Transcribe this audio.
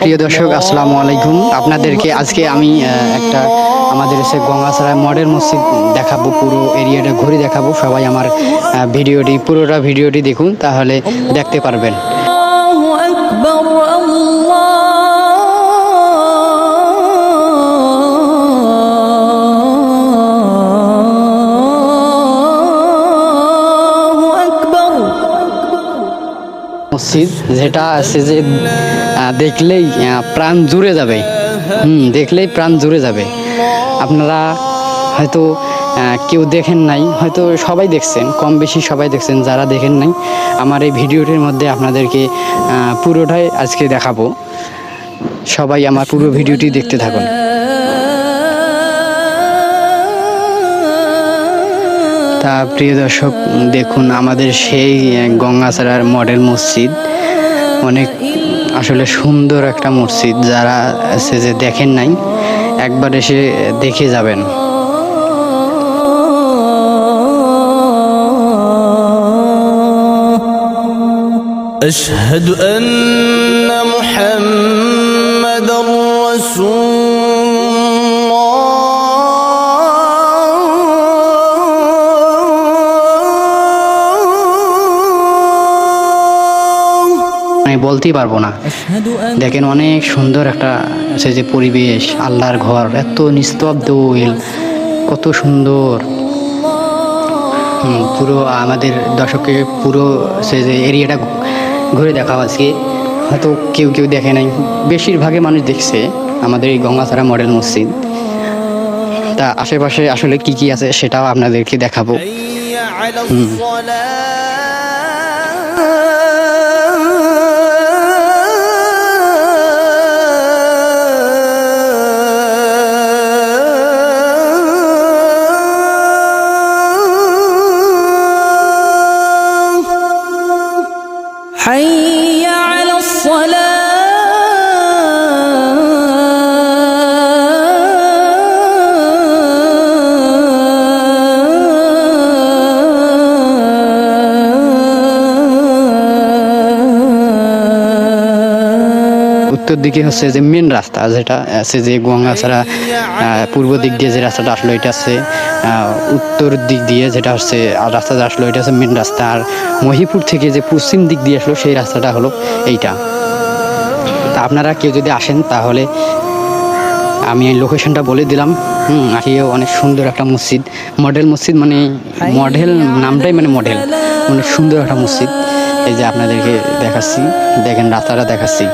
প্রিয় দর্শক, আসসালামু আলাইকুম। আপনাদেরকে আজকে আমি একটা আমাদের এসে গঙ্গাছড়ায় মডেল মসজিদ দেখাবো, পুরো এরিয়াটা ঘুরে দেখাবো। সবাই আমার ভিডিওটি, পুরোটা ভিডিওটি দেখুন, তাহলে দেখতে পারবেন। মসজিদ যেটা আছে যে দেখলেই প্রাণ জুড়ে যাবে। হুম, দেখলেই প্রাণ জুড়ে যাবে। আপনারা হয়তো কেউ দেখেন নাই, হয়তো সবাই দেখছেন, কম বেশি সবাই দেখছেন, যারা দেখেন নাই, আমার এই ভিডিওটির মধ্যে আপনাদেরকে পুরোটাই আজকে দেখাবো। সবাই আমার পুরো ভিডিওটি দেখতে থাকুন। তা প্রিয় দর্শক দেখুন আমাদের সেই আহ, গঙ্গাছড়ার মডেল মসজিদ অনেক আসলে সুন্দর একটা মসজিদ যারা আছে যে দেখেন নাই একবার এসে দেখে যাবেন أشهد أن محمد رسول আমি বলতেই পারব না। দেখেন অনেক সুন্দর একটা সে যে পরিবেশ আল্লাহর ঘর এত নিস্তব্ধ কত সুন্দর। পুরো আমাদের দর্শককে পুরো সে যে এরিয়াটা ঘুরে দেখা আজকে। হয়তো কেউ কেউ দেখে নাই। বেশিরভাগে মানুষ দেখছে আমাদের এই গঙ্গাছড়া মডেল মসজিদ। তা আশেপাশে আসলে কি কি আছে সেটাও আপনাদেরকে দেখাবো। حي উত্তর দিকে হচ্ছে যে মেন রাস্তা যেটা আছে যে গঙ্গাছড়া আহ, পূর্ব দিক দিয়ে যে রাস্তাটা আসলো এটা আছে উত্তর দিক দিয়ে যেটা হচ্ছে আর রাস্তাটা আসলো এটা হচ্ছে মেন রাস্তা। আর মহিপুর থেকে যে পশ্চিম দিক দিয়ে আসলো সেই রাস্তাটা হলো এইটা। তা আপনারা কেউ যদি আসেন তাহলে আমি এই লোকেশনটা বলে দিলাম। হুম আসিও অনেক সুন্দর একটা মসজিদ। মডেল মসজিদ মানে মডেল নামটাই মানে মডেল। অনেক সুন্দর একটা মসজিদ। এই যে আপনাদেরকে দেখাচ্ছি দেখেন রাস্তাটা দেখাচ্ছি।